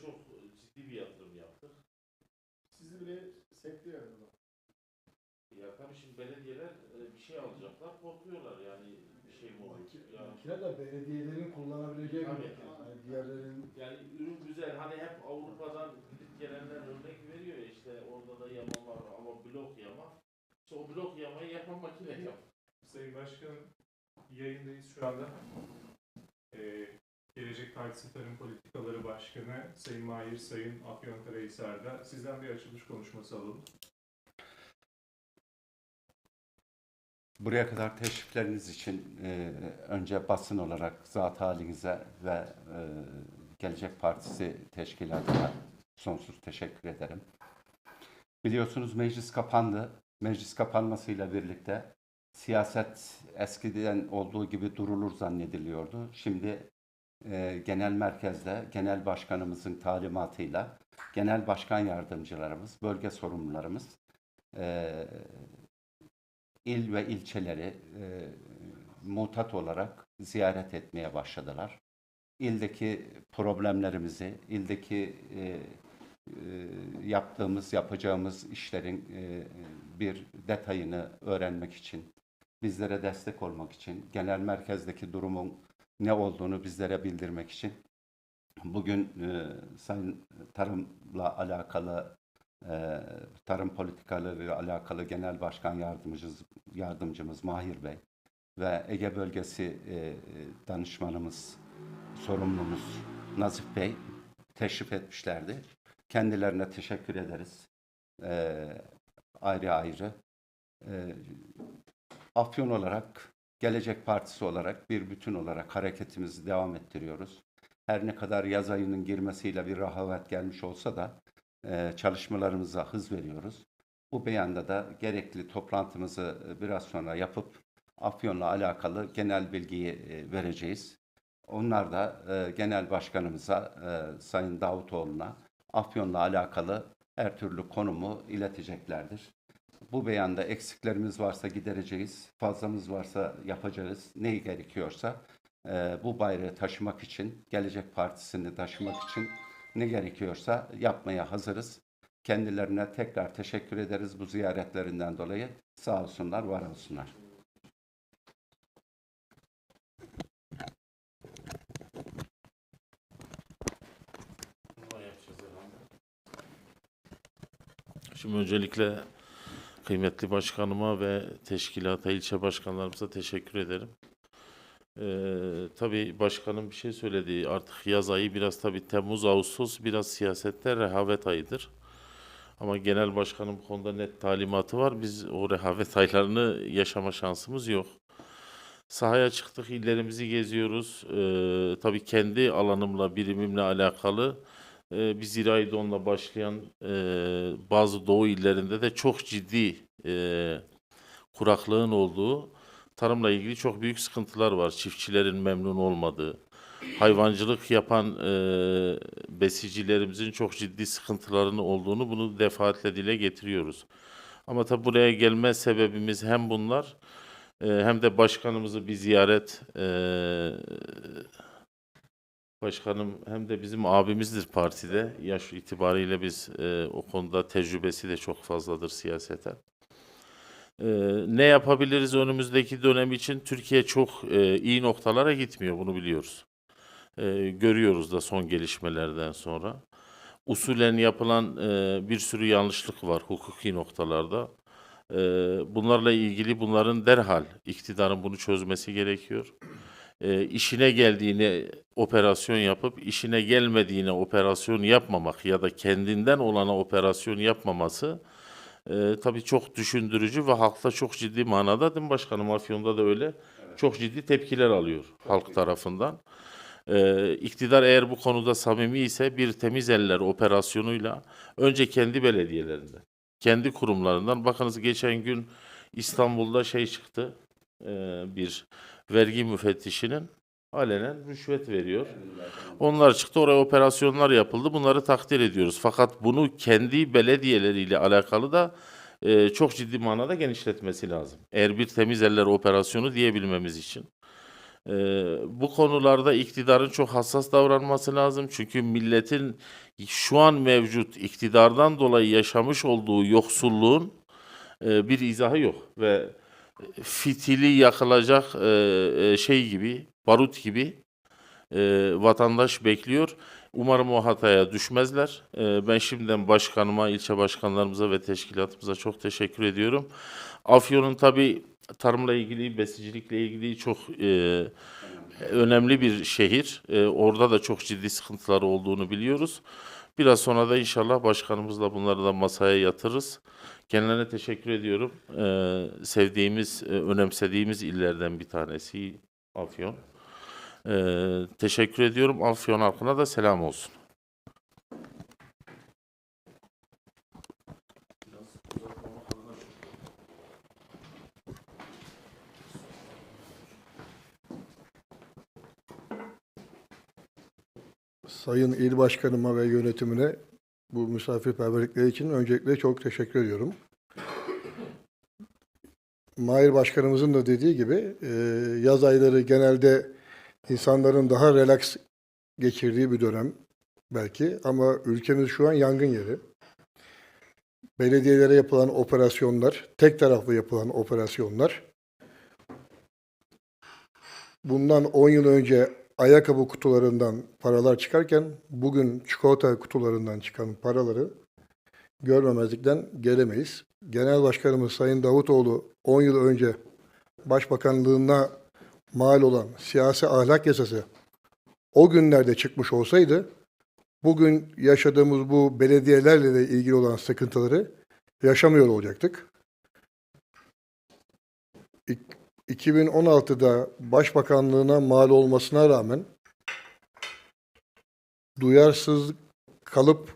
çok ciddi bir yatırım yaptık. Sizi bile sekti yani. Ya tabii şimdi belediyeler e, bir şey alacaklar, korkuyorlar yani bir şey mi olur? Yani, Makine de belediyelerin kullanabileceği bir Tabii. makine. Yani diğerlerin yani ürün güzel, hani hep Avrupa'dan gidip gelenler örnek veriyor ya işte orada da yama var ama blok yama. İşte o blok yamayı yapan makine yap. Sayın Başkanım, yayındayız şu anda. Ee, Gelecek Partisi Tarım Politikaları Başkanı Sayın Mahir Sayın Afyonkarahisar'da. Sizden bir açılış konuşması alalım. Buraya kadar teşrifleriniz için e, önce basın olarak zat halinize ve e, Gelecek Partisi teşkilatına sonsuz teşekkür ederim. Biliyorsunuz meclis kapandı. Meclis kapanmasıyla birlikte siyaset eskiden olduğu gibi durulur zannediliyordu. Şimdi e, genel merkezde genel başkanımızın talimatıyla genel başkan yardımcılarımız, bölge sorumlularımız e, il ve ilçeleri e, mutat olarak ziyaret etmeye başladılar. İldeki problemlerimizi, ildeki e, yaptığımız, yapacağımız işlerin bir detayını öğrenmek için, bizlere destek olmak için, genel merkezdeki durumun ne olduğunu bizlere bildirmek için bugün e, Sayın Tarım'la alakalı e, tarım politikaları ile alakalı Genel Başkan Yardımcımız, Yardımcımız Mahir Bey ve Ege Bölgesi e, danışmanımız, sorumlumuz Nazif Bey teşrif etmişlerdi. Kendilerine teşekkür ederiz. E, ayrı ayrı. E, Afyon olarak, Gelecek Partisi olarak bir bütün olarak hareketimizi devam ettiriyoruz. Her ne kadar yaz ayının girmesiyle bir rahavet gelmiş olsa da e, çalışmalarımıza hız veriyoruz. Bu beyanda da gerekli toplantımızı e, biraz sonra yapıp Afyon'la alakalı genel bilgiyi e, vereceğiz. Onlar da e, genel başkanımıza e, Sayın Davutoğlu'na Afyon'la alakalı her türlü konumu ileteceklerdir. Bu beyanda eksiklerimiz varsa gidereceğiz, fazlamız varsa yapacağız, neyi gerekiyorsa e, bu bayrağı taşımak için, Gelecek Partisi'ni taşımak için ne gerekiyorsa yapmaya hazırız. Kendilerine tekrar teşekkür ederiz bu ziyaretlerinden dolayı. Sağ olsunlar, var olsunlar. Şimdi öncelikle kıymetli başkanıma ve teşkilata, ilçe başkanlarımıza teşekkür ederim. Ee, tabii başkanım bir şey söyledi. Artık yaz ayı biraz tabii Temmuz, Ağustos biraz siyasette rehavet ayıdır. Ama genel başkanın bu konuda net talimatı var. Biz o rehavet aylarını yaşama şansımız yok. Sahaya çıktık, illerimizi geziyoruz. Ee, tabii kendi alanımla, birimimle alakalı e, bir zirai başlayan e, bazı doğu illerinde de çok ciddi e, kuraklığın olduğu, tarımla ilgili çok büyük sıkıntılar var. Çiftçilerin memnun olmadığı, hayvancılık yapan e, besicilerimizin çok ciddi sıkıntılarının olduğunu bunu defaatle dile getiriyoruz. Ama tabi buraya gelme sebebimiz hem bunlar e, hem de başkanımızı bir ziyaret e, Başkanım hem de bizim abimizdir partide. Yaş itibariyle biz e, o konuda tecrübesi de çok fazladır siyaseten. E, ne yapabiliriz önümüzdeki dönem için? Türkiye çok e, iyi noktalara gitmiyor, bunu biliyoruz. E, görüyoruz da son gelişmelerden sonra. Usulen yapılan e, bir sürü yanlışlık var hukuki noktalarda. E, bunlarla ilgili bunların derhal iktidarın bunu çözmesi gerekiyor e, işine geldiğini operasyon yapıp işine gelmediğine operasyon yapmamak ya da kendinden olana operasyon yapmaması e, tabii çok düşündürücü ve halkta çok ciddi manada değil mi başkanım? Afyon'da da öyle. Çok ciddi tepkiler alıyor halk tarafından. E, iktidar eğer bu konuda samimi ise bir temiz eller operasyonuyla önce kendi belediyelerinde, kendi kurumlarından. Bakınız geçen gün İstanbul'da şey çıktı e, bir vergi müfettişinin alenen rüşvet veriyor. Onlar çıktı oraya operasyonlar yapıldı. Bunları takdir ediyoruz. Fakat bunu kendi belediyeleriyle alakalı da e, çok ciddi manada genişletmesi lazım. Eğer bir temiz eller operasyonu diyebilmemiz için. Ee, bu konularda iktidarın çok hassas davranması lazım. Çünkü milletin şu an mevcut iktidardan dolayı yaşamış olduğu yoksulluğun e, bir izahı yok. Ve fitili yakılacak e, e, şey gibi, barut gibi e, vatandaş bekliyor. Umarım o hataya düşmezler. Ben şimdiden başkanıma, ilçe başkanlarımıza ve teşkilatımıza çok teşekkür ediyorum. Afyon'un tabii tarımla ilgili, besicilikle ilgili çok önemli bir şehir. Orada da çok ciddi sıkıntıları olduğunu biliyoruz. Biraz sonra da inşallah başkanımızla bunları da masaya yatırırız. Kendilerine teşekkür ediyorum. E, sevdiğimiz, e, önemsediğimiz illerden bir tanesi Afyon. E, teşekkür ediyorum. Afyon halkına da selam olsun. Sayın İl Başkanıma ve yönetimine bu misafirperverlikleri için öncelikle çok teşekkür ediyorum. Mahir Başkanımızın da dediği gibi e, yaz ayları genelde insanların daha relax geçirdiği bir dönem belki ama ülkemiz şu an yangın yeri. Belediyelere yapılan operasyonlar, tek taraflı yapılan operasyonlar bundan 10 yıl önce ayakkabı kutularından paralar çıkarken bugün çikolata kutularından çıkan paraları görmemezlikten gelemeyiz. Genel Başkanımız Sayın Davutoğlu 10 yıl önce Başbakanlığına mal olan siyasi ahlak yasası o günlerde çıkmış olsaydı bugün yaşadığımız bu belediyelerle de ilgili olan sıkıntıları yaşamıyor olacaktık. İk- 2016'da Başbakanlığına mal olmasına rağmen duyarsız kalıp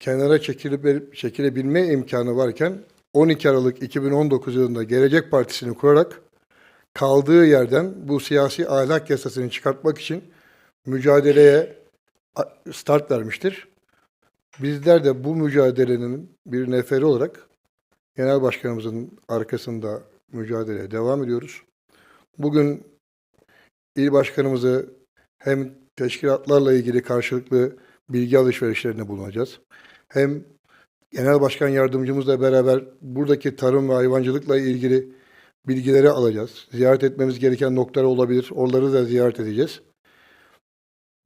kenara çekilip çekilebilme imkanı varken 12 Aralık 2019 yılında Gelecek Partisi'ni kurarak kaldığı yerden bu siyasi ahlak yasasını çıkartmak için mücadeleye start vermiştir. Bizler de bu mücadelenin bir neferi olarak Genel Başkanımızın arkasında mücadeleye devam ediyoruz. Bugün il başkanımızı hem teşkilatlarla ilgili karşılıklı bilgi alışverişlerinde bulunacağız. Hem genel başkan yardımcımızla beraber buradaki tarım ve hayvancılıkla ilgili bilgileri alacağız. Ziyaret etmemiz gereken noktalar olabilir. Oraları da ziyaret edeceğiz.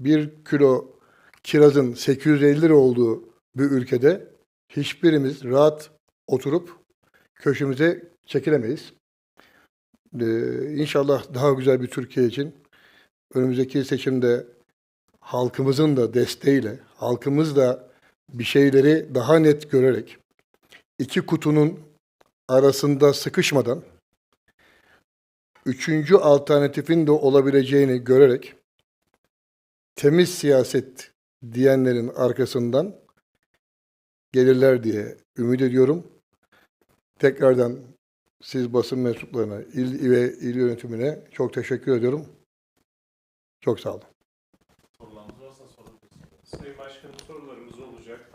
Bir kilo kirazın 850 lira olduğu bir ülkede hiçbirimiz rahat oturup köşemize çekilemeyiz. Ee, inşallah daha güzel bir Türkiye için önümüzdeki seçimde halkımızın da desteğiyle, halkımız da bir şeyleri daha net görerek, iki kutunun arasında sıkışmadan, üçüncü alternatifin de olabileceğini görerek, temiz siyaset diyenlerin arkasından gelirler diye ümit ediyorum. Tekrardan siz basın mensuplarına, il ve il yönetimine çok teşekkür ediyorum. Çok sağ olun. Sorularınız varsa sorabilirsiniz. Sayın Başkanım sorularımız olacak.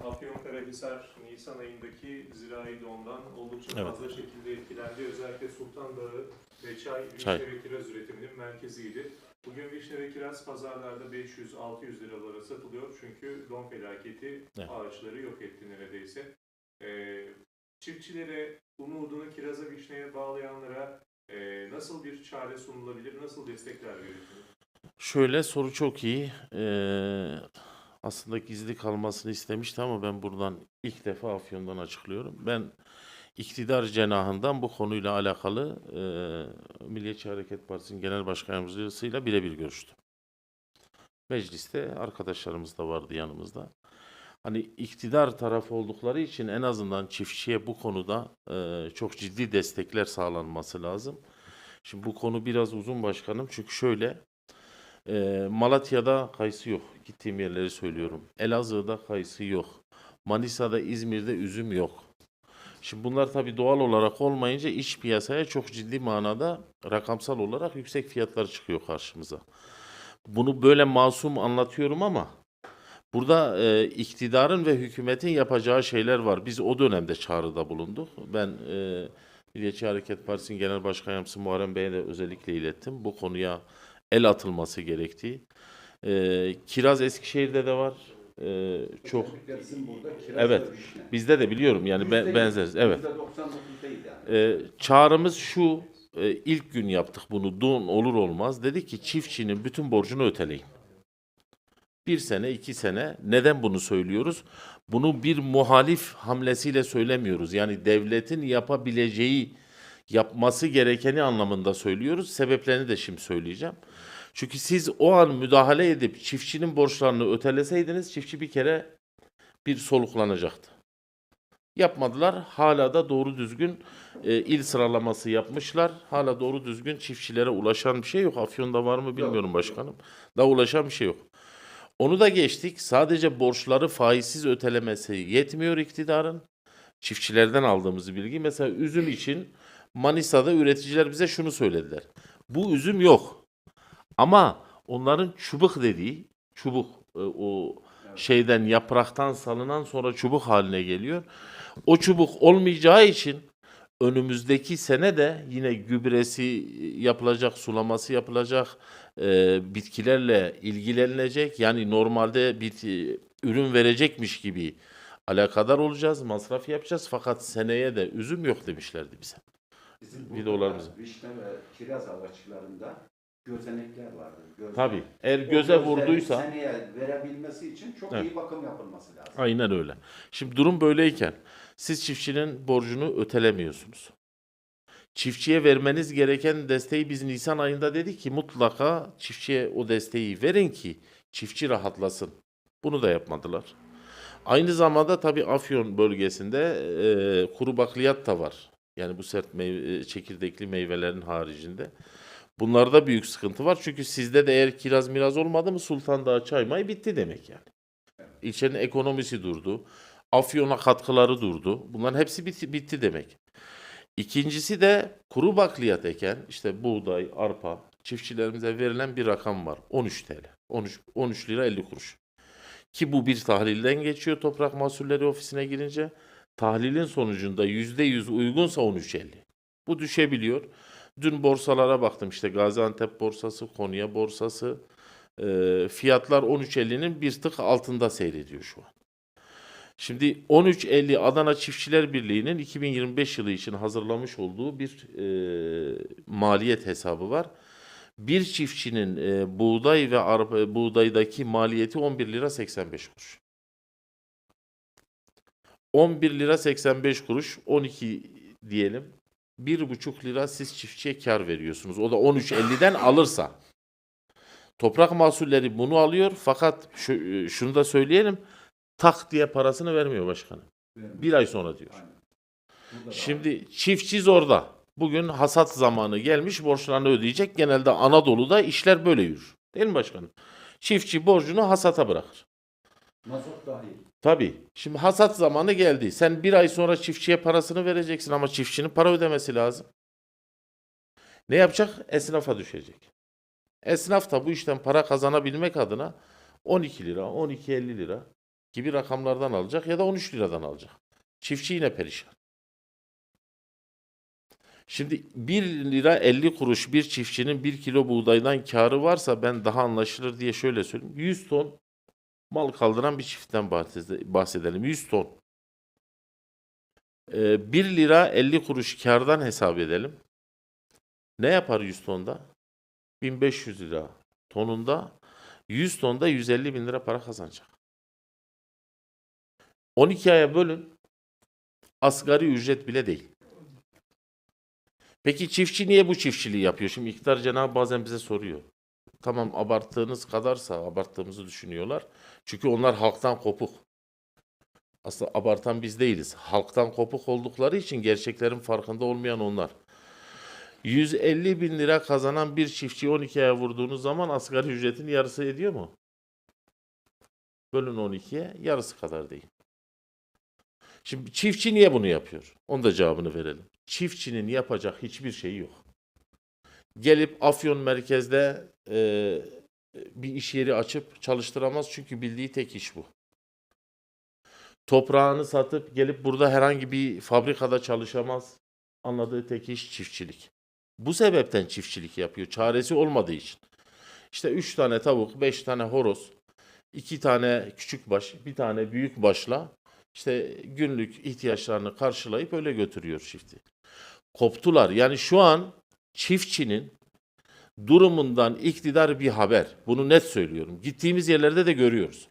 Afyonkarahisar Nisan ayındaki zirai dondan oldukça Evet. fazla şekilde etkilendi. Özellikle Sultan Dağı ve çay, Çay. vişne ve kiraz üretiminin merkeziydi. Bugün vişne ve kiraz pazarlarda 500-600 liralara satılıyor. Çünkü don felaketi Evet. ağaçları yok etti neredeyse. Ee, çiftçilere umudunu kiraza vişneye bağlayanlara e, nasıl bir çare sunulabilir, nasıl destekler veriyorsunuz? Şöyle soru çok iyi. Ee, aslında gizli kalmasını istemişti ama ben buradan ilk defa Afyon'dan açıklıyorum. Ben iktidar cenahından bu konuyla alakalı e, Milliyetçi Hareket Partisi'nin genel başkan yardımcısıyla birebir görüştüm. Mecliste arkadaşlarımız da vardı yanımızda. Hani iktidar tarafı oldukları için en azından çiftçiye bu konuda e, çok ciddi destekler sağlanması lazım. Şimdi bu konu biraz uzun başkanım çünkü şöyle e, Malatya'da kayısı yok. Gittiğim yerleri söylüyorum. Elazığ'da kayısı yok. Manisa'da, İzmir'de üzüm yok. Şimdi bunlar tabii doğal olarak olmayınca iç piyasaya çok ciddi manada rakamsal olarak yüksek fiyatlar çıkıyor karşımıza. Bunu böyle masum anlatıyorum ama burada e, iktidarın ve hükümetin yapacağı şeyler var. Biz o dönemde çağrıda bulunduk. Ben e, Milliyetçi Hareket Partisi'nin Genel Başkan Yardımcısı Muharrem Bey'e de özellikle ilettim. Bu konuya el atılması gerektiği. Ee, kiraz Eskişehir'de de var. Ee, çok Evet. bizde de biliyorum yani ben, benzeriz. Evet. yüzde 99 değil yani. Ee, çağrımız şu, e, ilk gün yaptık bunu, don olur olmaz. Dedik ki çiftçinin bütün borcunu öteleyin. Bir sene, iki sene. Neden bunu söylüyoruz? Bunu bir muhalif hamlesiyle söylemiyoruz. Yani devletin yapabileceği, yapması gerekeni anlamında söylüyoruz. Sebeplerini de şimdi söyleyeceğim. Çünkü siz o an müdahale edip çiftçinin borçlarını öteleseydiniz çiftçi bir kere bir soluklanacaktı. Yapmadılar. Hala da doğru düzgün e, il sıralaması yapmışlar. Hala doğru düzgün çiftçilere ulaşan bir şey yok. Afyon'da var mı bilmiyorum başkanım. Daha ulaşan bir şey yok. Onu da geçtik. Sadece borçları faizsiz ötelemesi yetmiyor iktidarın. Çiftçilerden aldığımız bilgi. Mesela üzüm için Manisa'da üreticiler bize şunu söylediler. Bu üzüm yok. Ama onların çubuk dediği, çubuk e, o şeyden yapraktan salınan sonra çubuk haline geliyor. O çubuk olmayacağı için önümüzdeki sene de yine gübresi yapılacak, sulaması yapılacak, e, bitkilerle ilgilenilecek. Yani normalde bir e, ürün verecekmiş gibi alakadar olacağız, masraf yapacağız. Fakat seneye de üzüm yok demişlerdi bize. Bizim Videolarımız. burada Vişne ve kiraz ağaçlarında gözenekler vardır. Göz- Tabii. Eğer O göze gözlerin vurduysa seneye verebilmesi için çok Evet. iyi bakım yapılması lazım. Aynen öyle. Şimdi durum böyleyken siz çiftçinin borcunu ötelemiyorsunuz. Çiftçiye vermeniz gereken desteği biz Nisan ayında dedik ki mutlaka çiftçiye o desteği verin ki çiftçi rahatlasın. Bunu da yapmadılar. Aynı zamanda tabii Afyon bölgesinde e, kuru bakliyat da var. Yani bu sert meyve, çekirdekli meyvelerin haricinde. Bunlarda büyük sıkıntı var. Çünkü sizde de eğer kiraz miraz olmadı mı Sultan Dağı çaymay bitti demek yani. İlçenin ekonomisi durdu. Afyon'a katkıları durdu. Bunların hepsi bitti, bitti demek. İkincisi de kuru bakliyat eken işte buğday, arpa çiftçilerimize verilen bir rakam var. 13 TL. 13, 13 lira 50 kuruş. Ki bu bir tahlilden geçiyor Toprak Mahsulleri Ofisi'ne girince. Tahlilin sonucunda %100 uygunsa 13.50. Bu düşebiliyor. Dün borsalara baktım işte Gaziantep borsası, Konya borsası. Ee, fiyatlar 13.50'nin bir tık altında seyrediyor şu an. Şimdi 13.50 Adana Çiftçiler Birliği'nin 2025 yılı için hazırlamış olduğu bir e, maliyet hesabı var. Bir çiftçinin e, buğday ve arpa, buğdaydaki maliyeti 11 lira 85 kuruş. 11 lira 85 kuruş, 12 diyelim. 1,5 lira siz çiftçiye kar veriyorsunuz. O da 13.50'den alırsa. Toprak mahsulleri bunu alıyor fakat şu, şunu da söyleyelim. Tak diye parasını vermiyor başkanım. Vermiyor. Bir ay sonra diyor. Şimdi çiftçi zorda. Bugün hasat zamanı gelmiş borçlarını ödeyecek. Genelde Anadolu'da işler böyle yürür. Değil mi başkanım? Çiftçi borcunu hasata bırakır. mazot dahil. Tabii. Şimdi hasat zamanı geldi. Sen bir ay sonra çiftçiye parasını vereceksin ama çiftçinin para ödemesi lazım. Ne yapacak? Esnafa düşecek. Esnaf da bu işten para kazanabilmek adına 12 lira, 12.50 lira gibi rakamlardan alacak ya da 13 liradan alacak. Çiftçi yine perişan. Şimdi 1 lira 50 kuruş bir çiftçinin 1 kilo buğdaydan karı varsa ben daha anlaşılır diye şöyle söyleyeyim. 100 ton mal kaldıran bir çiftten bahsede- bahsedelim. 100 ton. Ee, 1 lira 50 kuruş kardan hesap edelim. Ne yapar 100 tonda? 1500 lira tonunda 100 tonda 150 bin lira para kazanacak. 12 aya bölün asgari ücret bile değil. Peki çiftçi niye bu çiftçiliği yapıyor? Şimdi iktidar cenabı bazen bize soruyor. Tamam abarttığınız kadarsa abarttığımızı düşünüyorlar. Çünkü onlar halktan kopuk. Aslında abartan biz değiliz. Halktan kopuk oldukları için gerçeklerin farkında olmayan onlar. 150 bin lira kazanan bir çiftçiyi 12 aya vurduğunuz zaman asgari ücretin yarısı ediyor mu? Bölün 12'ye yarısı kadar değil. Şimdi çiftçi niye bunu yapıyor? Onun da cevabını verelim. Çiftçinin yapacak hiçbir şeyi yok. Gelip Afyon merkezde e, bir iş yeri açıp çalıştıramaz çünkü bildiği tek iş bu. Toprağını satıp gelip burada herhangi bir fabrikada çalışamaz. anladığı tek iş çiftçilik. Bu sebepten çiftçilik yapıyor. Çaresi olmadığı için. İşte üç tane tavuk, beş tane horoz, iki tane küçük baş, bir tane büyük başla işte günlük ihtiyaçlarını karşılayıp öyle götürüyor çifti. Koptular. Yani şu an çiftçinin durumundan iktidar bir haber. Bunu net söylüyorum. Gittiğimiz yerlerde de görüyoruz.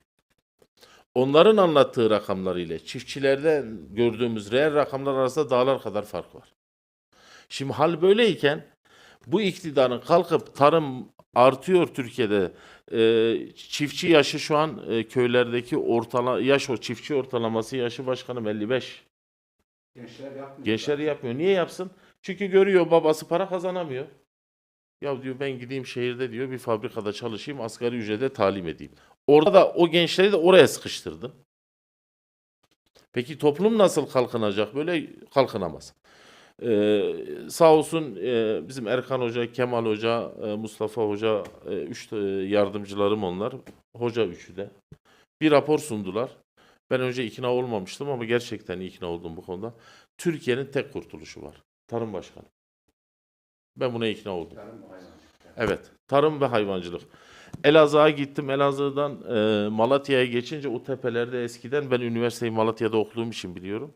Onların anlattığı rakamlar ile çiftçilerden gördüğümüz reel rakamlar arasında dağlar kadar fark var. Şimdi hal böyleyken bu iktidarın kalkıp tarım artıyor Türkiye'de. Ee, çiftçi yaşı şu an e, köylerdeki ortala yaş o çiftçi ortalaması yaşı başkanım 55. Gençler yapmıyor. Gençleri yapmıyor. Niye yapsın? Çünkü görüyor babası para kazanamıyor. Ya diyor ben gideyim şehirde diyor bir fabrikada çalışayım asgari ücrete talim edeyim. Orada da o gençleri de oraya sıkıştırdın. Peki toplum nasıl kalkınacak? Böyle kalkınamaz. Ee, sağ olsun e, bizim Erkan Hoca, Kemal Hoca, e, Mustafa Hoca, e, üç e, yardımcılarım onlar. Hoca üçü de. Bir rapor sundular. Ben önce ikna olmamıştım ama gerçekten ikna oldum bu konuda. Türkiye'nin tek kurtuluşu var. Tarım Başkanı. Ben buna ikna oldum. Evet. Tarım ve hayvancılık. Elazığ'a gittim. Elazığ'dan e, Malatya'ya geçince o tepelerde eskiden ben üniversiteyi Malatya'da okuduğum için biliyorum.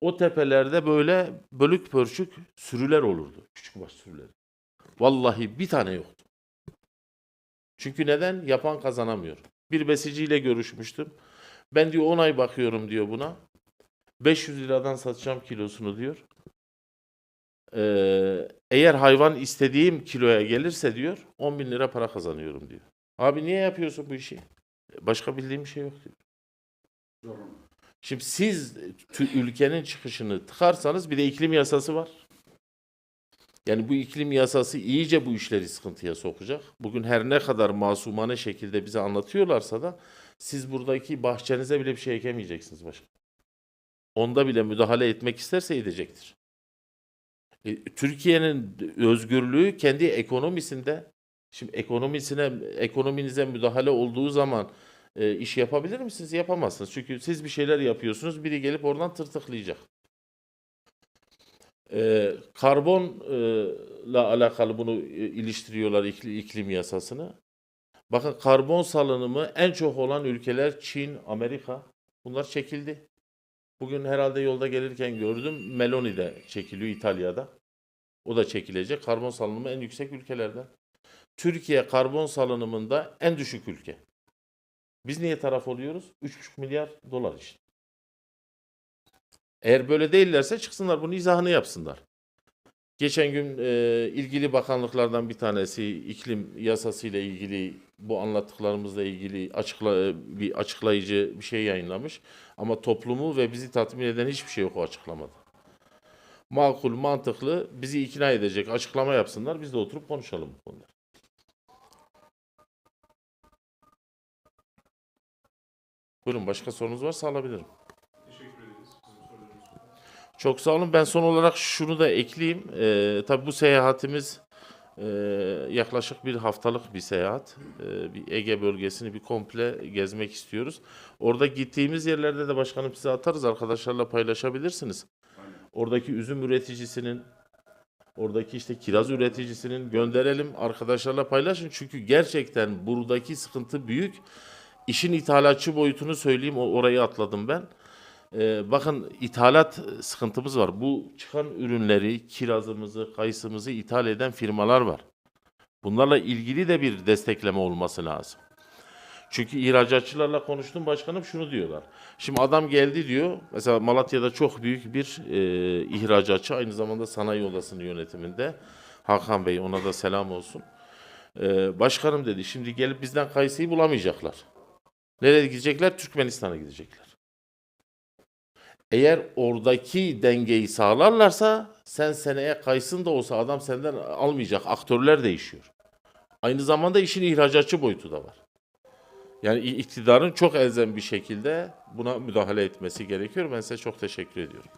O tepelerde böyle bölük pörçük sürüler olurdu. Küçükbaş sürüleri. Vallahi bir tane yoktu. Çünkü neden? Yapan kazanamıyor. Bir besiciyle görüşmüştüm. Ben diyor 10 ay bakıyorum diyor buna. 500 liradan satacağım kilosunu diyor. Ee, eğer hayvan istediğim kiloya gelirse diyor 10 bin lira para kazanıyorum diyor. Abi niye yapıyorsun bu işi? Başka bildiğim bir şey yok diyor. Şimdi siz ülkenin çıkışını tıkarsanız bir de iklim yasası var. Yani bu iklim yasası iyice bu işleri sıkıntıya sokacak. Bugün her ne kadar masumane şekilde bize anlatıyorlarsa da siz buradaki bahçenize bile bir şey ekemeyeceksiniz başka. Onda bile müdahale etmek isterse edecektir. E, Türkiye'nin özgürlüğü kendi ekonomisinde. Şimdi ekonomisine, ekonominize müdahale olduğu zaman e, iş yapabilir misiniz? Yapamazsınız. Çünkü siz bir şeyler yapıyorsunuz, biri gelip oradan tırtıklayacak. E, karbonla alakalı bunu e, iliştiriyorlar ikli- iklim yasasını. Bakın karbon salınımı en çok olan ülkeler Çin, Amerika. Bunlar çekildi. Bugün herhalde yolda gelirken gördüm Meloni de çekiliyor İtalya'da. O da çekilecek. Karbon salınımı en yüksek ülkelerden. Türkiye karbon salınımında en düşük ülke. Biz niye taraf oluyoruz? 3,5 milyar dolar için. Eğer böyle değillerse çıksınlar bunun izahını yapsınlar. Geçen gün e, ilgili bakanlıklardan bir tanesi iklim yasası ile ilgili bu anlattıklarımızla ilgili açıkla, e, bir açıklayıcı bir şey yayınlamış. Ama toplumu ve bizi tatmin eden hiçbir şey yok o açıklamada. Makul, mantıklı, bizi ikna edecek açıklama yapsınlar. Biz de oturup konuşalım bu konuda. Buyurun başka sorunuz varsa alabilirim. Çok sağ olun. Ben son olarak şunu da ekleyeyim. Ee, tabii bu seyahatimiz e, yaklaşık bir haftalık bir seyahat. Ee, bir Ege bölgesini bir komple gezmek istiyoruz. Orada gittiğimiz yerlerde de başkanım size atarız. Arkadaşlarla paylaşabilirsiniz. Oradaki üzüm üreticisinin, oradaki işte kiraz üreticisinin gönderelim. Arkadaşlarla paylaşın. Çünkü gerçekten buradaki sıkıntı büyük. İşin ithalatçı boyutunu söyleyeyim. Orayı atladım ben. Ee, bakın ithalat sıkıntımız var. Bu çıkan ürünleri, kirazımızı, kayısımızı ithal eden firmalar var. Bunlarla ilgili de bir destekleme olması lazım. Çünkü ihracatçılarla konuştum başkanım şunu diyorlar. Şimdi adam geldi diyor. Mesela Malatya'da çok büyük bir e, ihracatçı aynı zamanda sanayi odasının yönetiminde. Hakan Bey ona da selam olsun. E, başkanım dedi şimdi gelip bizden kayısıyı bulamayacaklar. Nereye gidecekler? Türkmenistan'a gidecekler. Eğer oradaki dengeyi sağlarlarsa sen seneye kaysın da olsa adam senden almayacak. Aktörler değişiyor. Aynı zamanda işin ihracatçı boyutu da var. Yani iktidarın çok elzem bir şekilde buna müdahale etmesi gerekiyor. Ben size çok teşekkür ediyorum.